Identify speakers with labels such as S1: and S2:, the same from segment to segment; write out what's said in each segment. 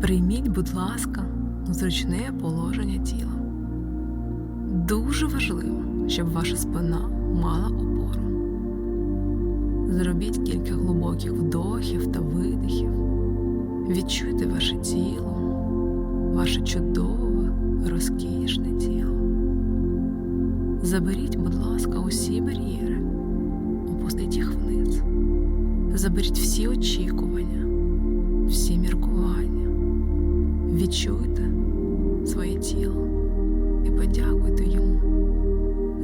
S1: Прийміть, будь ласка, зручне положення тіла. Дуже важливо, щоб ваша спина мала опору. Зробіть кілька глибоких вдохів та видихів. Відчуйте ваше тіло, ваше чудове, розкішне тіло. Заберіть, будь ласка, усі бар'єри, опустіть їх вниз. Заберіть всі очікування, всі відчуйте своє тіло і подякуйте йому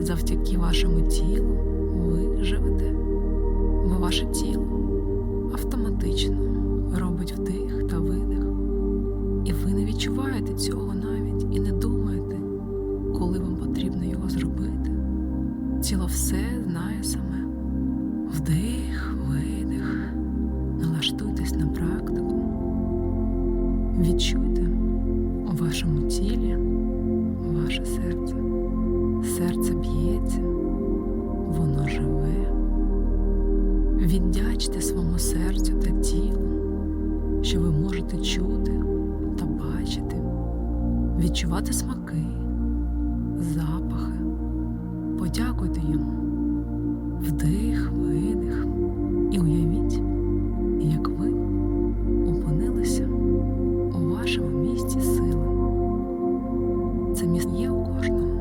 S1: завдяки вашому тілу. у вашому тілі, ваше серце. Серце б'ється, воно живе. Віддячте своєму серцю та тілу, що ви можете чути та бачити, відчувати смаки, запахи. Подякуйте йому, вдих, видих і уявіть, як це місце є у кожному.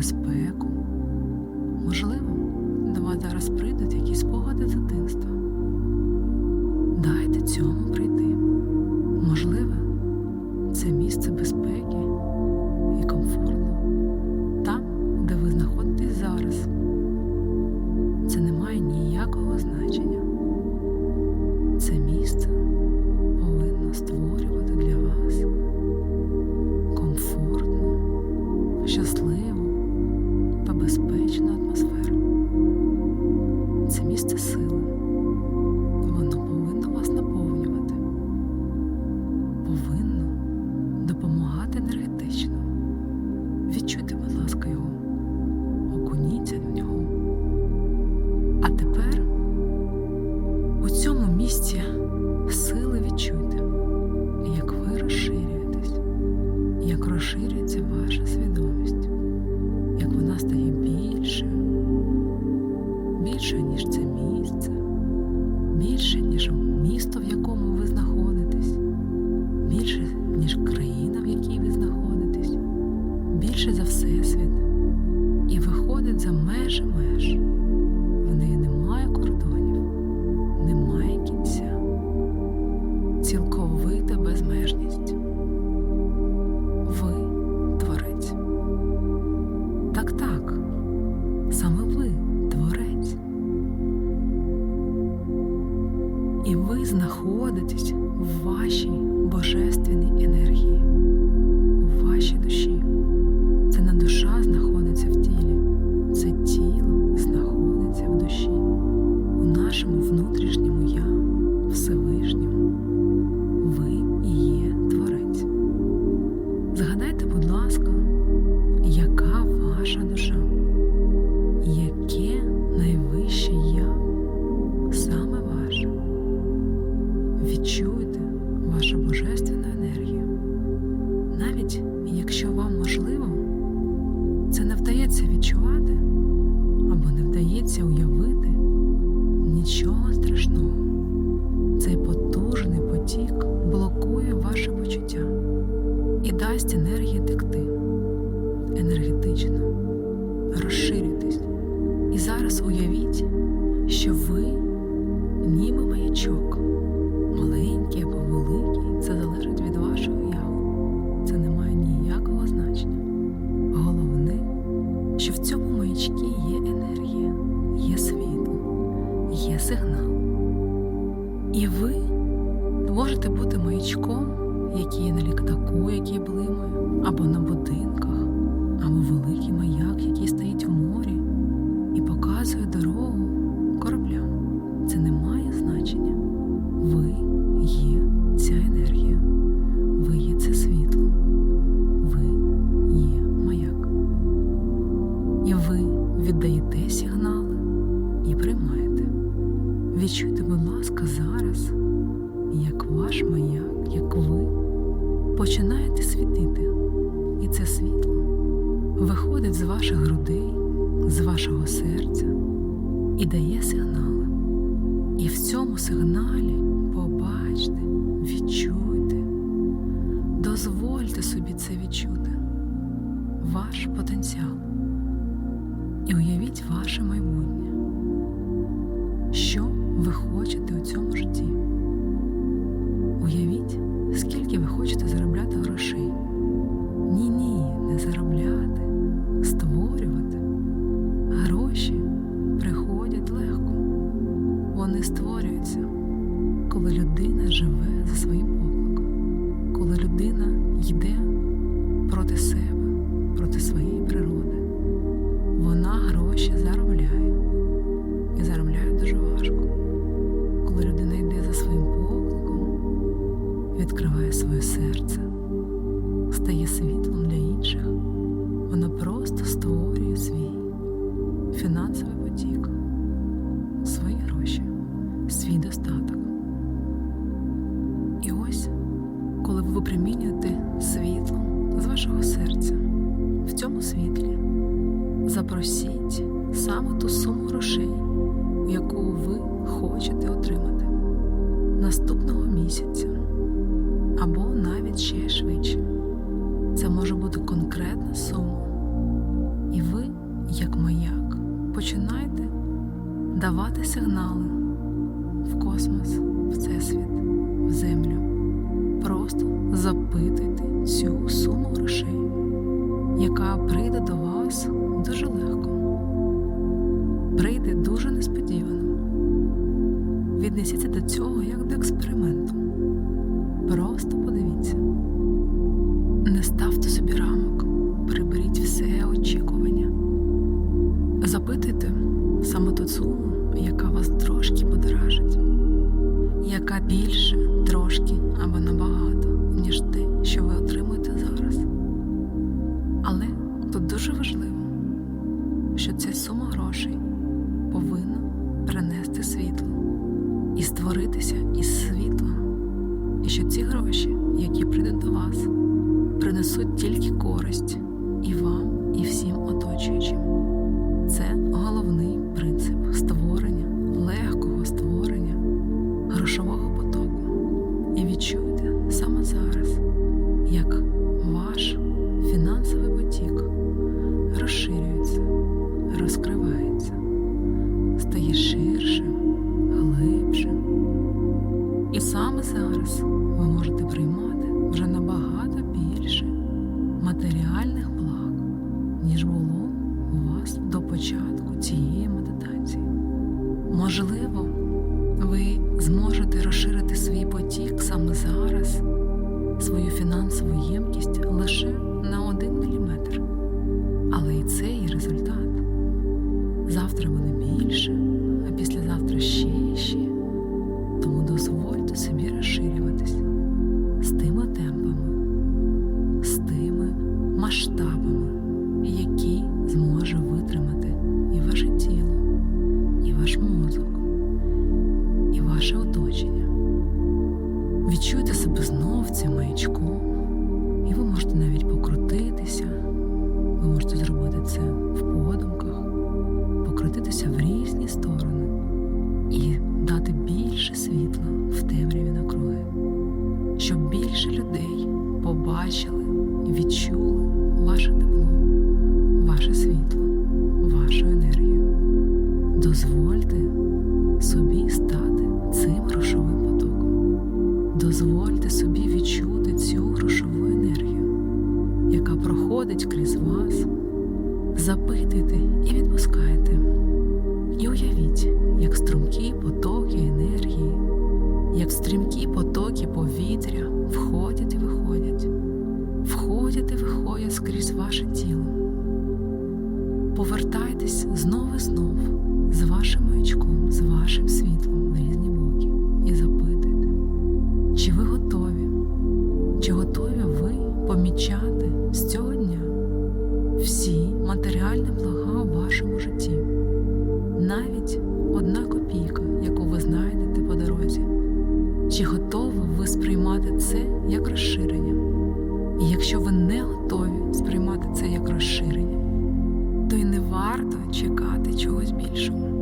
S1: безпеку. Можливо, до вас зараз прийдуть якісь спогади дитинства. Дайте цьому. безпечну атмосферу. Це місце сили. більше, ніж це. і ви знаходитесь в вашій божественній енергії, в вашій душі. Це на душа. Відчуй. і дає сигнал. І в цьому сигналі побачте, відчуйте, дозвольте собі це відчути, ваш потенціал. І уявіть ваше майбутнє. крыло. знайдіть саме ту суму грошей, яку ви хочете отримати наступного місяця або навіть ще швидше. Це може бути конкретна сума, і ви, як маяк, починайте давати сигнали в космос, в всесвіт, в землю. Просто запитуйте цю суму грошей, яка прийде до вас дуже легко прийде дуже несподівано. Віднесіться до цього як до експерименту. Просто подивіться. і створитися із світлом, і що ці гроші, які прийдуть до вас, принесуть тільки користь і вам, і всім оточуючим. Це головний принцип створення легко І саме зараз ви можете приймати вже набагато більше матеріальних благ, ніж було у вас до початку цієї медитації. Можливо, ви зможете розширити свій потік саме зараз, свою фінансову. побачили, відчули. Скрізь ваше тіло. Повертайтесь знов і знов з вашим маячком, з вашим чогось більшого.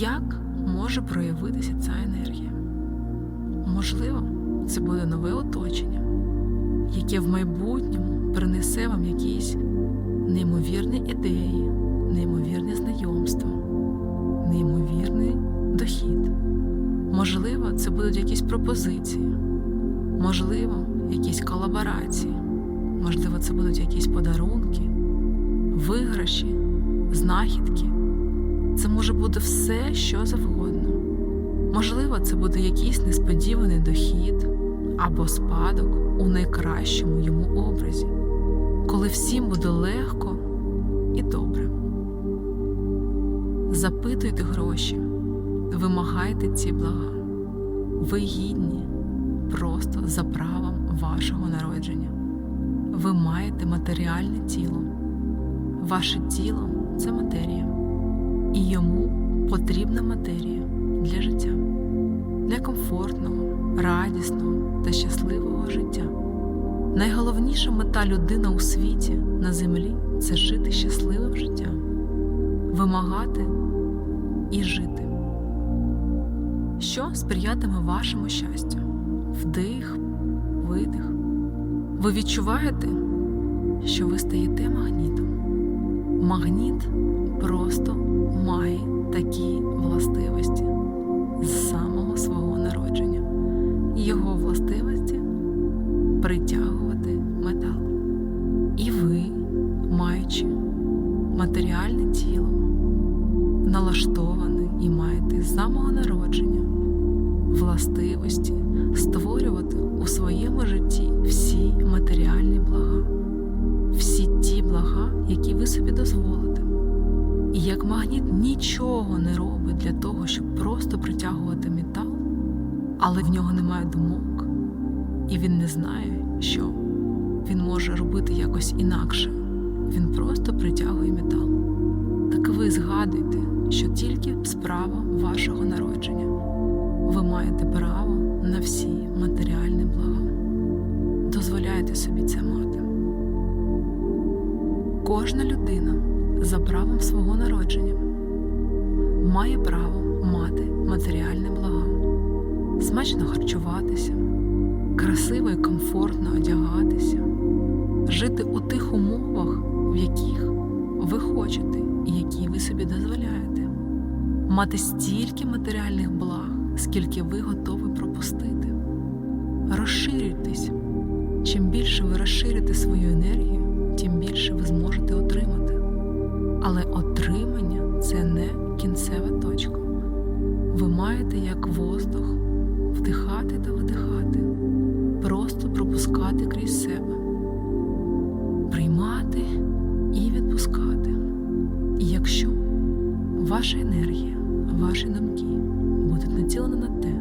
S1: Як може проявитися ця енергія? Можливо, це буде нове оточення, яке в майбутньому принесе вам якісь неймовірні ідеї, неймовірні знайомства, неймовірний дохід. Можливо, це будуть якісь пропозиції, можливо, якісь колаборації, можливо, це будуть якісь подарунки, виграші, знахідки. Це може бути все, що завгодно. Можливо, це буде якийсь несподіваний дохід або спадок у найкращому йому образі, коли всім буде легко і добре. Запитуйте гроші, вимагайте ці блага. Ви гідні просто за правом вашого народження. Ви маєте матеріальне тіло. Ваше тіло це матерія, і йому потрібна матерія для життя, для комфортного, радісного та щасливого життя. Найголовніша мета людини у світі на землі це жити щасливим життям, вимагати і жити. Що сприятиме вашому щастю? Вдих, видих. Ви відчуваєте, що ви стаєте магнітом. Магніт просто має такі властивості з самого свого народження. Його властивості притягувати метал. І ви, маючи матеріальне тіло, налаштоване і маєте з самого народження властивості створювати у своєму житті всі матеріальні блага, всі ті блага, які ви собі дозволите. І як магніт нічого не робить для того, щоб просто притягувати метал, але в нього немає думок, і він не знає, що він може робити якось інакше. Він просто притягує метал. Так ви згадуйте, що тільки справа вашого народження ви маєте право на всі матеріальні блага. Дозволяйте собі це мати. Кожна людина за правом свого народження має право мати матеріальні блага, смачно харчуватися, красиво і комфортно одягатися, жити у тих умовах, в яких ви хочете і які ви собі дозволяєте, мати стільки матеріальних благ, скільки ви готові пропустити. Розширюйтесь. Чим більше ви розширите свою енергію, тим більше ви зможете отримати. Але отримання це не кінцева точка. Ви маєте як воздух вдихати та видихати, просто пропускати крізь себе, приймати і відпускати. І якщо ваша енергія, ваші думки будуть націлені на те,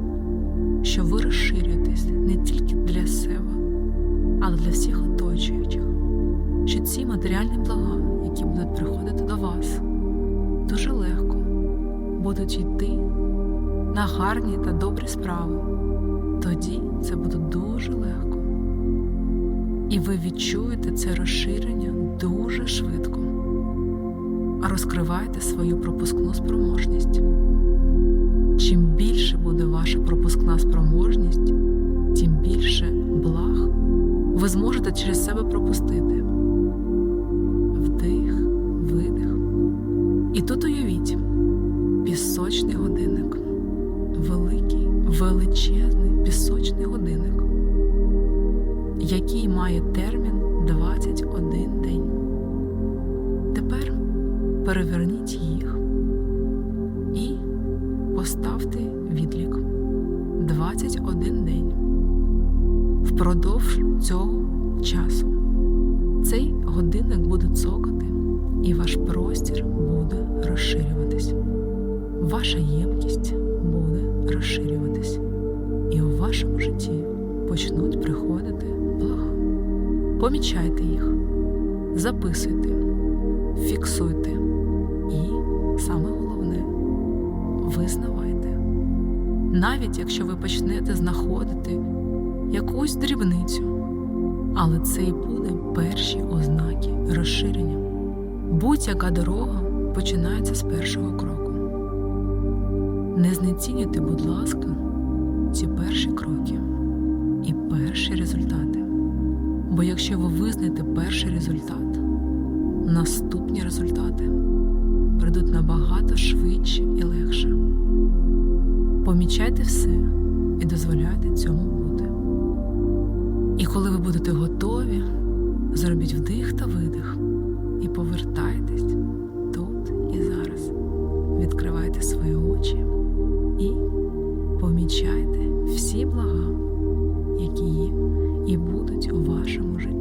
S1: що ви розширюєтесь не тільки для себе, але для всіх оточуючих, що ці матеріальні блага, будуть приходити до вас дуже легко, будуть йти на гарні та добрі справи. Тоді це буде дуже легко. І ви відчуєте це розширення дуже швидко, а розкриваєте свою пропускну спроможність. Чим більше буде ваша пропускна спроможність, тим більше благ ви зможете через себе пропустити. І тут уявіть пісочний годинник. Великий, величезний пісочний годинник, який має термін 21 день. Тепер переверніть їх і поставте відлік 21 день. Впродовж цього часу Помічайте їх, записуйте, фіксуйте і, саме головне, визнавайте. Навіть якщо ви почнете знаходити якусь дрібницю, але це і буде перші ознаки розширення. Будь-яка дорога починається з першого кроку. Не знецінюйте, будь ласка, ці перші кроки і перші результати. Бо якщо ви визнаєте перший результат, наступні результати прийдуть набагато швидше і легше. Помічайте все і дозволяйте цьому бути. І коли ви будете готові, зробіть вдих та видих і повертайтесь тут і зараз. Відкривайте свої очі і помічайте всі блага, будуть у вашому житті.